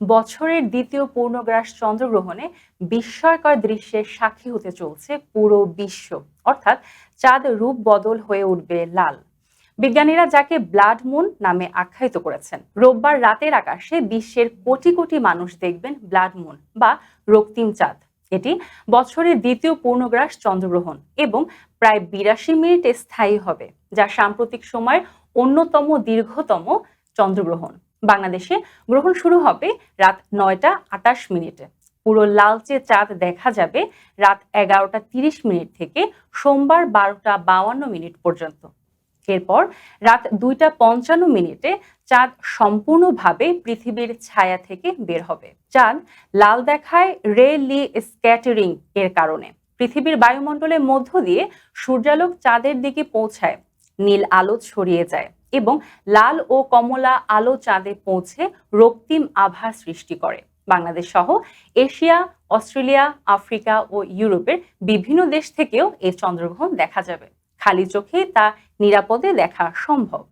বছরের দ্বিতীয় পূর্ণগ্রাস চন্দ্রগ্রহণে বিস্ময়কর দৃশ্যের সাক্ষী হতে চলছে পুরো বিশ্ব। অর্থাৎ চাঁদ রূপ বদল হয়ে উঠবে লাল। বিজ্ঞানীরা যাকে ব্লাড মুন নামে আখ্যায়িত করেছেন, রোববার রাতের আকাশে বিশ্বের কোটি কোটি মানুষ দেখবেন ব্লাড মুন বা রক্তিম চাঁদ। এটি বছরের দ্বিতীয় পূর্ণগ্রাস চন্দ্রগ্রহণ এবং প্রায় বিরাশি মিনিটে স্থায়ী হবে, যা সাম্প্রতিক সময়ের অন্যতম দীর্ঘতম চন্দ্রগ্রহণ। বাংলাদেশে গ্রহণ শুরু হবে রাত নয়টা আটাশ মিনিটে। পুরো লালচে চাঁদ দেখা যাবে রাত এগারোটা তিরিশ মিনিট থেকে সোমবার বারোটা বাউান্ন মিনিট পর্যন্ত। এরপর রাত দুইটা পঞ্চান্ন মিনিটে চাঁদ সম্পূর্ণভাবে পৃথিবীর ছায়া থেকে বের হবে। চাঁদ লাল দেখায় রে লি স্ক্যাটারিং এর কারণে। পৃথিবীর বায়ুমণ্ডলের মধ্য দিয়ে সূর্যালোক চাঁদের দিকে পৌঁছায়। নীল আলো ছড়িয়ে যায়। এবং লাল ও কমলা আলো চাঁদে পৌঁছে রক্তিম আভা সৃষ্টি করে। বাংলাদেশ সহ এশিয়া, অস্ট্রেলিয়া, আফ্রিকা ও ইউরোপের বিভিন্ন দেশ থেকেও এই চন্দ্রগ্রহণ দেখা যাবে। খালি চোখে তা নিরাপদে দেখা সম্ভব।